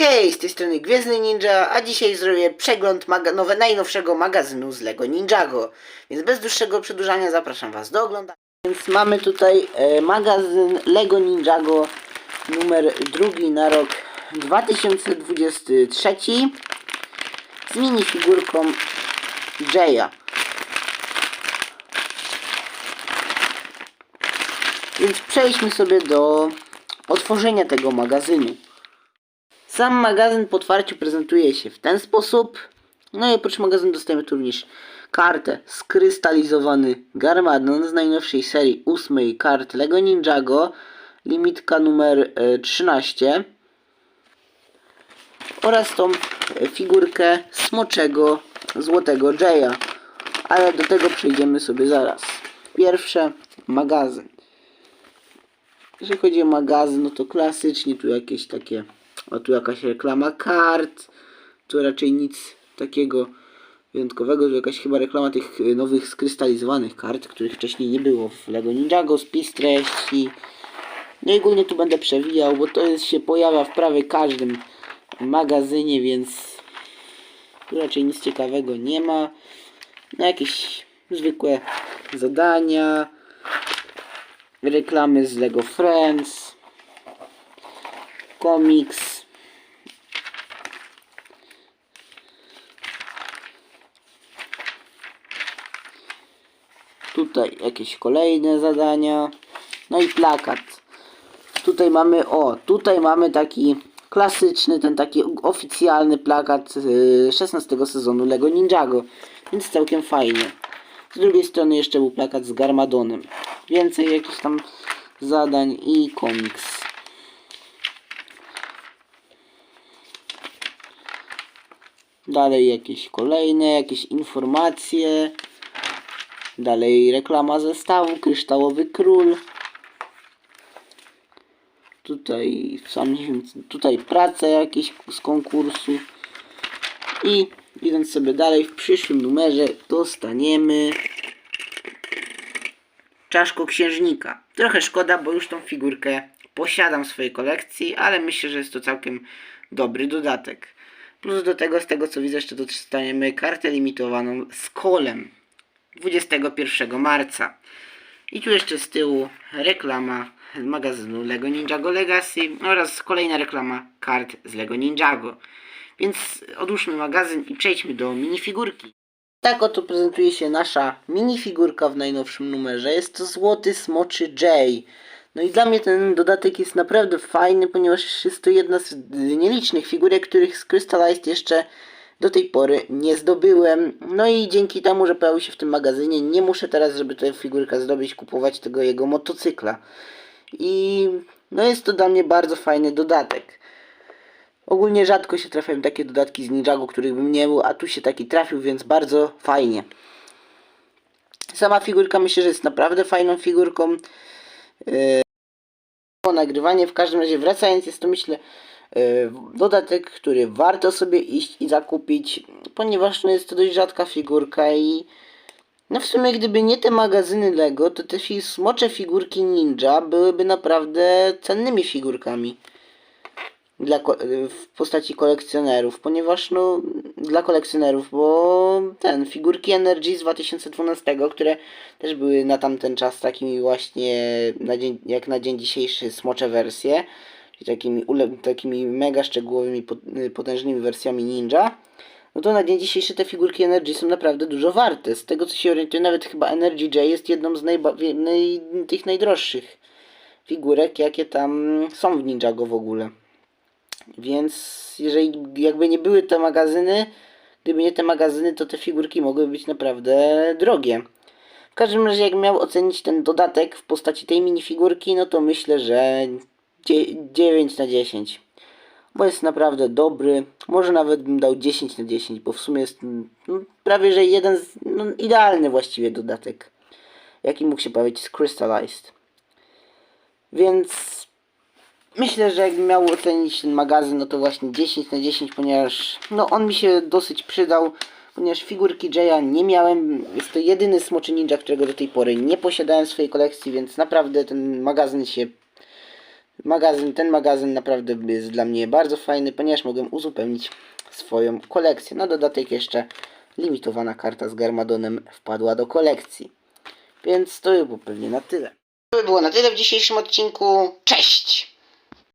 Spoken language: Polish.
Hej, z tej strony Gwiezdny Ninja, a dzisiaj zrobię przegląd maga nowe, najnowszego magazynu z LEGO Ninjago. Więc bez dłuższego przedłużania zapraszam Was do oglądania. Więc mamy tutaj e, magazyn LEGO Ninjago numer drugi na rok 2023 z minifigurką Jaya. Więc przejdźmy sobie do otworzenia tego magazynu. Sam magazyn po otwarciu prezentuje się w ten sposób. No i oprócz magazynu dostajemy tu również kartę skrystalizowany Garmadon z najnowszej serii ósmej kart LEGO Ninjago, limitka numer e, 13 oraz tą e, figurkę smoczego złotego Jaya. Ale do tego przejdziemy sobie zaraz. Pierwsze magazyn. Jeżeli chodzi o magazyn, no to klasycznie tu jakieś takie, a tu jakaś reklama kart, tu raczej nic takiego wyjątkowego, tu jakaś chyba reklama tych y, nowych skrystalizowanych kart, których wcześniej nie było w LEGO Ninjago, spis treści. No i ogólnie tu będę przewijał, bo to jest, się pojawia w prawie każdym magazynie, więc tu raczej nic ciekawego nie ma. No jakieś zwykłe zadania, reklamy z Lego Friends, komiks, tutaj jakieś kolejne zadania, no i plakat. Tutaj mamy, o, tutaj mamy taki klasyczny, ten taki oficjalny plakat y, 16 sezonu Lego Ninjago, więc całkiem fajnie. Z drugiej strony jeszcze był plakat z Garmadonem. Więcej jakichś tam zadań i komiks. Dalej jakieś kolejne, jakieś informacje. Dalej reklama zestawu, kryształowy król. Tutaj sam nie wiem, tutaj prace jakieś z konkursu. I idąc sobie dalej, w przyszłym numerze dostaniemy czaszko księżnika. Trochę szkoda, bo już tą figurkę posiadam w swojej kolekcji, ale myślę, że jest to całkiem dobry dodatek. Plus do tego, z tego co widzę, jeszcze dostaniemy kartę limitowaną z kolem 21 marca. I tu jeszcze z tyłu reklama magazynu LEGO Ninjago Legacy oraz kolejna reklama kart z LEGO Ninjago. Więc odłóżmy magazyn i przejdźmy do minifigurki. Tak oto prezentuje się nasza minifigurka w najnowszym numerze. Jest to złoty smoczy J. No i dla mnie ten dodatek jest naprawdę fajny, ponieważ jest to jedna z nielicznych figurek, których z Crystalized jeszcze do tej pory nie zdobyłem. No i dzięki temu, że pojawił się w tym magazynie, nie muszę teraz, żeby tę figurkę zdobyć, kupować tego jego motocykla. I no jest to dla mnie bardzo fajny dodatek. Ogólnie rzadko się trafiają takie dodatki z Ninjago, których bym nie był, a tu się taki trafił, więc bardzo fajnie. Sama figurka myślę, że jest naprawdę fajną figurką. Nagrywanie w każdym razie wracając jest to myślę yy, dodatek, który warto sobie iść i zakupić, ponieważ no, jest to dość rzadka figurka i no w sumie gdyby nie te magazyny Lego, to te smocze figurki ninja byłyby naprawdę cennymi figurkami dla w postaci kolekcjonerów, ponieważ no dla kolekcjonerów, bo ten figurki Energy z 2012, które też były na tamten czas takimi właśnie na dzień, jak na dzień dzisiejszy smocze wersje, i takimi, takimi mega szczegółowymi, y, potężnymi wersjami ninja, no to na dzień dzisiejszy te figurki Energy są naprawdę dużo warte. Z tego co się orientuję, nawet chyba Energy J jest jedną z najba- naj, tych najdroższych figurek, jakie tam są w Ninjago w ogóle. Więc jeżeli jakby nie były te magazyny, gdyby nie te magazyny, to te figurki mogłyby być naprawdę drogie. W każdym razie, jak miał ocenić ten dodatek w postaci tej minifigurki, no to myślę, że dzie- 9 na 10. Bo jest naprawdę dobry. Może nawet bym dał 10 na 10, bo w sumie jest mm, no, prawie że jeden z, no, idealny właściwie dodatek, jaki mógł się pojawić z Crystalized. Więc Myślę, że jak miał ocenić ten magazyn, no to właśnie 10 na 10, ponieważ no on mi się dosyć przydał, ponieważ figurki Jaya nie miałem. Jest to jedyny smoczy ninja, którego do tej pory nie posiadałem w swojej kolekcji, więc naprawdę ten magazyn się magazyn, ten magazyn naprawdę jest dla mnie bardzo fajny, ponieważ mogłem uzupełnić swoją kolekcję. Na dodatek jeszcze limitowana karta z Garmadonem wpadła do kolekcji. Więc to by było pewnie na tyle. To by było na tyle w dzisiejszym odcinku. Cześć!